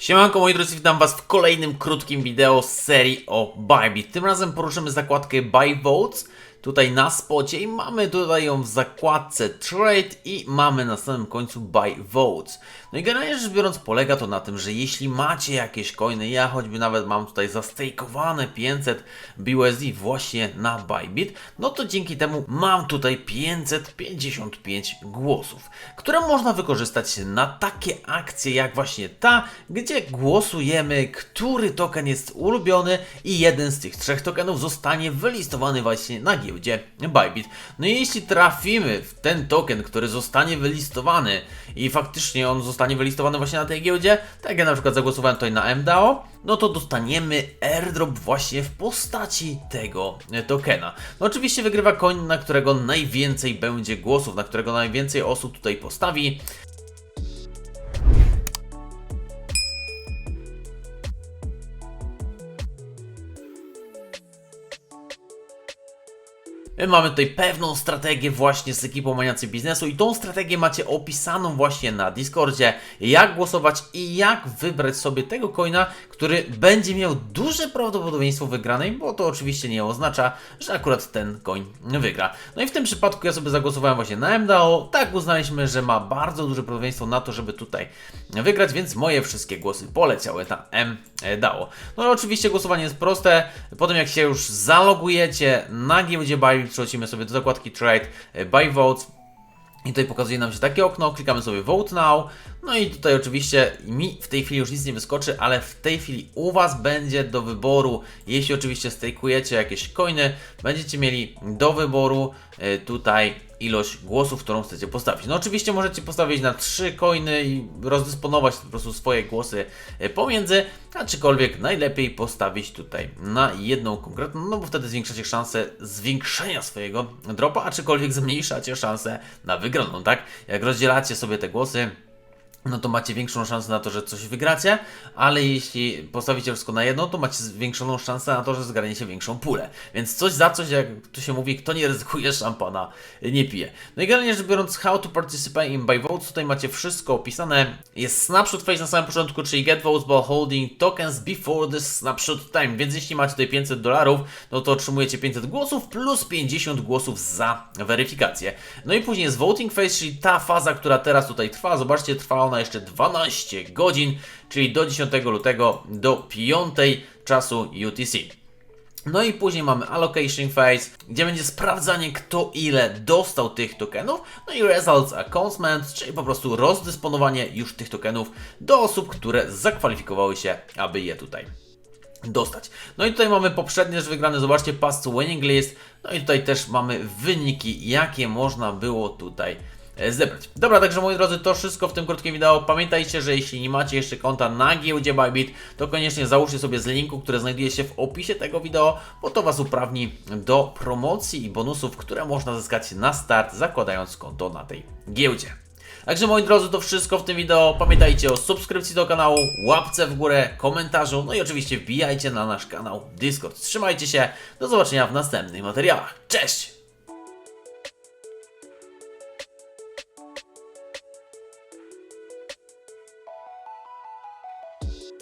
Siemanko moi drodzy, witam was w kolejnym krótkim wideo z serii o Bybit. Tym razem poruszymy zakładkę Buy Votes tutaj na spocie i mamy tutaj ją w zakładce Trade i mamy na samym końcu Buy Votes. No i generalnie rzecz biorąc polega to na tym, że jeśli macie jakieś coiny, ja choćby nawet mam tutaj zastejkowane 500 BUSD właśnie na Bybit, no to dzięki temu mam tutaj 555 głosów, które można wykorzystać na takie akcje jak właśnie ta, gdzie głosujemy, który token jest ulubiony i jeden z tych trzech tokenów zostanie wylistowany właśnie na giełdzie Bybit. No i jeśli trafimy w ten token, który zostanie wylistowany i faktycznie on zostanie wylistowany właśnie na tej giełdzie, tak jak ja na przykład zagłosowałem tutaj na MDAO, no to dostaniemy airdrop właśnie w postaci tego tokena. No oczywiście wygrywa koń, na którego najwięcej będzie głosów, na którego najwięcej osób tutaj postawi. My mamy tutaj pewną strategię właśnie z ekipą Maniacy Biznesu i tą strategię macie opisaną właśnie na Discordzie, jak głosować i jak wybrać sobie tego coina, który będzie miał duże prawdopodobieństwo wygranej, bo to oczywiście nie oznacza, że akurat ten coin wygra. No i w tym przypadku ja sobie zagłosowałem właśnie na MDAO, tak uznaliśmy, że ma bardzo duże prawdopodobieństwo na to, żeby tutaj wygrać, więc moje wszystkie głosy poleciały na MDAO. No ale oczywiście głosowanie jest proste, potem jak się już zalogujecie na giełdzie Bybit, przechodzimy sobie do zakładki Trade, e, Buy Votes, i tutaj pokazuje nam się takie okno, klikamy sobie Vote Now, no i tutaj oczywiście mi w tej chwili już nic nie wyskoczy, ale w tej chwili u Was będzie do wyboru, jeśli oczywiście stejkujecie jakieś coiny, będziecie mieli do wyboru e, tutaj ilość głosów, którą chcecie postawić. No oczywiście możecie postawić na trzy coiny i rozdysponować po prostu swoje głosy e, pomiędzy, aczkolwiek najlepiej postawić tutaj na jedną konkretną, no bo wtedy zwiększacie szansę zwiększenia swojego dropa, aczkolwiek zmniejszacie szansę na wygraną, tak? Jak rozdzielacie sobie te głosy, no to macie większą szansę na to, że coś wygracie, ale jeśli postawicie wszystko na jedno, to macie zwiększoną szansę na to, że zgarniecie większą pulę. Więc coś za coś, jak to się mówi, kto nie ryzykuje szampana, nie pije. No i generalnie rzecz biorąc, how to participate in buy votes, tutaj macie wszystko opisane. Jest snapshot face na samym początku, czyli get votes by holding tokens before the snapshot time. Więc jeśli macie tutaj 500 dolarów, no to otrzymujecie 500 głosów plus 50 głosów za weryfikację. No i później jest voting phase, czyli ta faza, która teraz tutaj trwa. Zobaczcie, trwa ona jeszcze 12 godzin, czyli do 10 lutego do 5 czasu UTC. No i później mamy allocation phase, gdzie będzie sprawdzanie kto ile dostał tych tokenów, no i results announcement, czyli po prostu rozdysponowanie już tych tokenów do osób, które zakwalifikowały się, aby je tutaj dostać. No i tutaj mamy poprzednie już wygrane, zobaczcie, past winning list, no i tutaj też mamy wyniki, jakie można było tutaj zebrać. Dobra, także moi drodzy, to wszystko w tym krótkim wideo. Pamiętajcie, że jeśli nie macie jeszcze konta na giełdzie Bybit, to koniecznie załóżcie sobie z linku, który znajduje się w opisie tego wideo, bo to Was uprawni do promocji i bonusów, które można zyskać na start, zakładając konto na tej giełdzie. Także moi drodzy, to wszystko w tym wideo. Pamiętajcie o subskrypcji do kanału, łapce w górę, komentarzu, no i oczywiście wbijajcie na nasz kanał Discord. Trzymajcie się, do zobaczenia w następnych materiałach. Cześć!